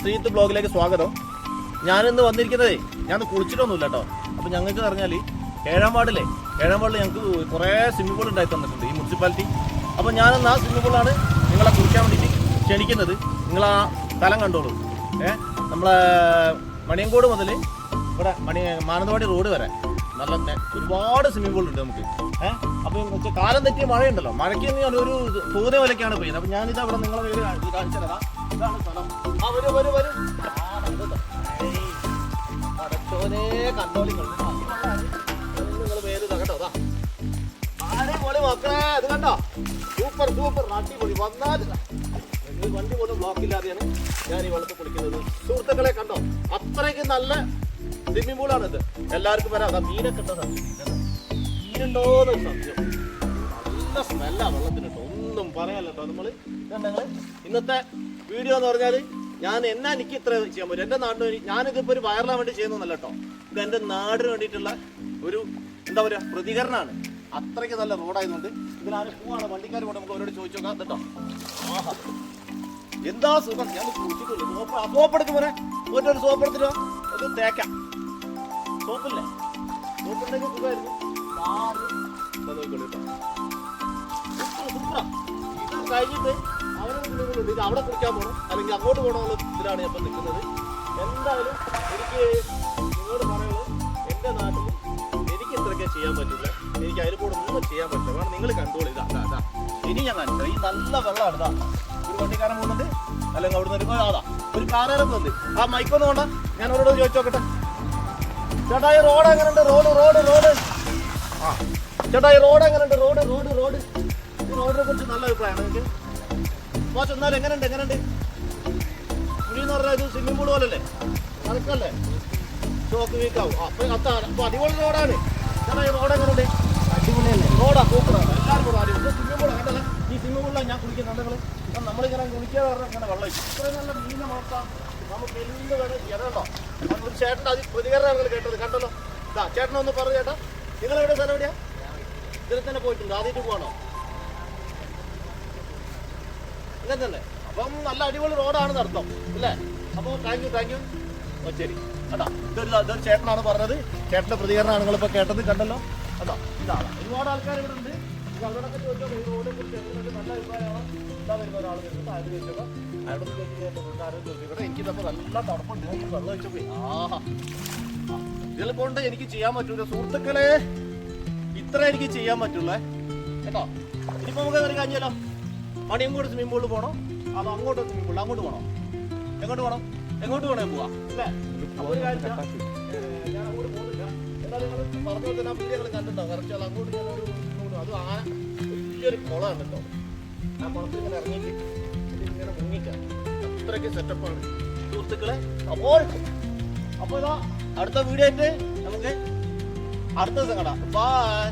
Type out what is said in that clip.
ശ്രീത്ത് ബ്ലോഗിലേക്ക് സ്വാഗതം. ഞാനിന്ന് വന്നിരിക്കുന്നതേ ഞാൻ കുളിച്ചിട്ടൊന്നുമില്ല കേട്ടോ. അപ്പൊ ഞങ്ങൾക്ക് പറഞ്ഞാൽ ഏഴാം വാർഡിലെ ഏഴാം വാർഡിൽ ഞങ്ങൾക്ക് കുറേ സ്വിമ്മിംഗ് പൂൾ ഉണ്ടായി തന്നിട്ടുണ്ട് ഈ മുനിസിപ്പാലിറ്റി അപ്പോൾ ഞാനിന്ന് ആ സ്വിമ്മിംഗ് പൂളാണ് നിങ്ങളെ കുളിക്കാൻ വേണ്ടിയിട്ട് ക്ഷണിക്കുന്നത്. നിങ്ങൾ ആ സ്ഥലം കണ്ടോളൂ. ഏ നമ്മളെ മണിയങ്കോട് മുതൽ ഇവിടെ മണി മാനന്തവാടി റോഡ് വരെ നല്ല ഒരുപാട് സ്വിമ്മിംഗ് പൂൾ ഉണ്ട് നമുക്ക്. ഏഹ് അപ്പൊ എന്ന് വെച്ചാൽ കാലം തെറ്റിയ മഴയുണ്ടല്ലോ. മഴയ്ക്ക് ഒരു തോന്നിയ വിലക്കാണ് പെയ്യുന്നത്. അപ്പൊ ഞാനിത് അവിടെ നിങ്ങളെ കാണിച്ചു തരാം. ഇതാണ് സ്ഥലം ആ വരൂ വരൂ വരൂ പടച്ചോനെ കണ്ടോളി നിങ്ങൾ പേര് ഇതാ കേട്ടോ അതാ അടിപൊളി മക്കളെ ഇത് കണ്ടോ സൂപ്പർ സൂപ്പർ അടിപൊളി വന്നാൽ വണ്ടി പോലും ബ്ലോക്ക് ഇല്ലാതെയാണ് ഞാൻ ഈ വെള്ളത്തിൽ കുളിക്കുന്നത് സുഹൃത്തുക്കളെ കണ്ടോ അത്രയ്ക്ക് നല്ല സ്വിമ്മിംഗ് പൂളാണ് ഇത് എല്ലാവർക്കും വരാം അതാ മീനൊക്കെ ഉണ്ടോ മീനുണ്ടോന്ന് സംശയം നല്ല സ്മെല്ലാ വെള്ളത്തിനുണ്ട് ഒന്നും പറയാനല്ലോ കേട്ടോ ഇതുണ്ടെങ്കിൽ ഇന്നത്തെ വീഡിയോ എന്ന് പറഞ്ഞാൽ ഞാൻ എന്നാ എനിക്ക് ഇത്ര ചെയ്യാൻ പറ്റും? എന്റെ നാടിന് വേണ്ടി ഞാനിതിപ്പോ ഒരു വൈറലാൻ വേണ്ടി ചെയ്യുന്നതല്ല കേട്ടോ. ഇത് എന്റെ നാടിന് വേണ്ടിയിട്ടുള്ള ഒരു എന്താ പറയാ പ്രതികരണമാണ് അത്രയ്ക്ക് നല്ല റോഡായതുകൊണ്ട് ഇതിലാണ് പോവാണ്? വണ്ടിക്കാർ കൊണ്ട് നമുക്ക് അവരോട് ചോദിച്ചു നോക്കാം. കേട്ടോ ആഹാ. എന്താ സുഖം? ഞാൻ കുടിച്ചിട്ടില്ല. സോപ്പ് സോപ്പ് എടുക്കും പോലെ ഒരു സോപ്പ് എടുത്തിട്ടോ അത് തേക്കാം. സോപ്പില്ലേ? സോപ്പുണ്ടെങ്കിൽ സുഖമായിരുന്നു. ഇതാ നോക്കിക്കോളൂ കേട്ടോ. കഴിഞ്ഞിട്ട് ഇത് അവിടെ കുടിക്കാൻ പോകണം അല്ലെങ്കിൽ അങ്ങോട്ട് പോകണമെന്നുള്ള ഇതിലാണ് ഞാൻ നിൽക്കുന്നത്. എന്തായാലും എനിക്ക് നിങ്ങളോട് പറയുള്ളത് എന്റെ നാട്ടിൽ എനിക്ക് ഇത്രയൊക്കെ ചെയ്യാൻ പറ്റില്ല. എനിക്ക് അതിൽ കൂടെ ഒന്നും ചെയ്യാൻ പറ്റില്ല. കാരണം നിങ്ങൾ കണ്ടോളൂ ഇതാ അതാ ഇനി ഞാൻ കാണിച്ചത് ഈ നല്ല വെള്ളമാണ്. ഇതാ. ഒരു വണ്ടിക്കാരൻ പോകുന്നുണ്ട്. അല്ലെങ്കിൽ അവിടെ നിന്ന് ഒരു അതാ. ഒരു കാറേറെ പോകുന്നുണ്ട്. ആ മൈക്കൊന്നും കൊണ്ട. ഞാൻ അവരോട് ചോദിച്ചു നോക്കട്ടെ. ചേട്ടാ ഈ റോഡ് എങ്ങനെ ഉണ്ട് റോഡ് റോഡ് റോഡ് ആ. ചേട്ടാ ഈ റോഡ് എങ്ങനെ ഉണ്ട് റോഡ് റോഡ് റോഡ് ഈ റോഡിനെ കുറിച്ച് നല്ല അഭിപ്രായമാണ്. നിങ്ങൾക്ക് മോശം എന്നാലും എങ്ങനെയുണ്ട് എങ്ങനെയുണ്ട്? എന്ന് പറഞ്ഞാൽ ഇത് സ്വിമ്മിംഗ് പൂൾ പോലല്ലേ? നടക്കല്ലേ? ഷോക്ക് വീക്കാവും അപ്പൊ അതാണ് അപ്പൊ അടിപൊളി റോഡാണ് ഈ റോഡ് എങ്ങനെയുണ്ട്? അടിപൊളിയല്ലേ? റോഡാ സൂപ്പറാണ് എല്ലാവരും കൂടെ അടിപൊളി. സ്വിമ്മിംഗ് പൂൾ കണ്ടല്ലേ ഈ സ്വിമ്മിംഗ് പൂളിലാണ് ഞാൻ കുളിക്കുന്നുണ്ട് നിങ്ങൾ നമ്മളിങ്ങനെ കുളിക്കാതെ പറഞ്ഞാൽ ഇങ്ങനെ വെള്ളം. ഇത്രയും നല്ല മീനെ നോക്കാം നമുക്ക് എന്ത് വേണം ഒരു ചേട്ടന്റെ അത് പ്രതികരണം നിങ്ങൾ കേട്ടത്. കണ്ടല്ലോ? ഇതാ ചേട്ടനൊന്ന് പറഞ്ഞു ചേട്ടാ നിങ്ങൾ എവിടെ സ്ഥലം എവിടെയാ? ഇതിൽ തന്നെ പോയിട്ടുണ്ട് ആദ്യമായിട്ട് പോകണോ ഇങ്ങനെ തന്നെ അപ്പം നല്ല അടിപൊളി റോഡാണ് അർത്ഥം. അല്ലേ? അപ്പോൾ താങ്ക് യു താങ്ക് യു ശരി. കേട്ടോ ഇതൊരു ഇതൊരു ചേട്ടനാണ് പറഞ്ഞത്. ചേട്ടന്റെ പ്രതികരണമാണ് നിങ്ങളിപ്പോൾ കേട്ടത് കണ്ടല്ലോ? കേട്ടോ ഇതാണ്. ഒരുപാട് ആൾക്കാർ ഇവിടെ ഉണ്ട്. അവരോടൊക്കെ ചോദിച്ചാൽ ഈ റോഡിനെ കുറിച്ച് നല്ല അഭിപ്രായമാണ്. എന്താ വരുന്ന ഒരാൾ വരുന്നുണ്ട് ആരും ചോദിച്ചപ്പോൾ അയാളോട് ചോദിച്ചിട്ട് ആരും ചോദിച്ചിട്ട് എനിക്ക് തപ്പോൾ നല്ല തണുപ്പുണ്ട്. വെള്ളം വെച്ചപ്പോൾ ആഹാ. ഇതിൽ കൊണ്ട് എനിക്ക് ചെയ്യാൻ പറ്റൂല. സുഹൃത്തുക്കളെ ഇത്ര എനിക്ക് ചെയ്യാൻ പറ്റുള്ളേ. കേട്ടോ? ഇനിയിപ്പോ നമുക്ക് കഴിഞ്ഞാലോ മണിയങ്കോട് സ്വിമ്മിംഗ് പൂളിൽ പോകണോ അതോ അങ്ങോട്ട് സ്വിമ്മിംഗ് പൂളിൽ അങ്ങോട്ട് പോകണോ എങ്ങോട്ട് പോകണം എങ്ങോട്ട് വേണേ പോവാ? അല്ലേ? ഒരു കാര്യം ഞാൻ അങ്ങോട്ട് പോകുന്നില്ല. എന്നാൽ പറഞ്ഞു തന്നെ വീഡിയോ നിങ്ങൾ കണ്ടിട്ടുണ്ടോ? കറക്റ്റ് അങ്ങോട്ട് ഞാൻ ഒരു അത് ആ വലിയൊരു കുളമാണ് കേട്ടോ. ആ കുളത്തിൽ ഇങ്ങനെ ഇറങ്ങിയിട്ട് ഇതിങ്ങനെ മുങ്ങിക്കാം അത്രയ്ക്ക് സെറ്റപ്പാണ്. സുഹൃത്തുക്കളെ അപ്പോൾ അപ്പോൾ ഇതാ അടുത്ത വീഡിയോ നമുക്ക് അടുത്ത ദിവസം കാണാം. ബൈ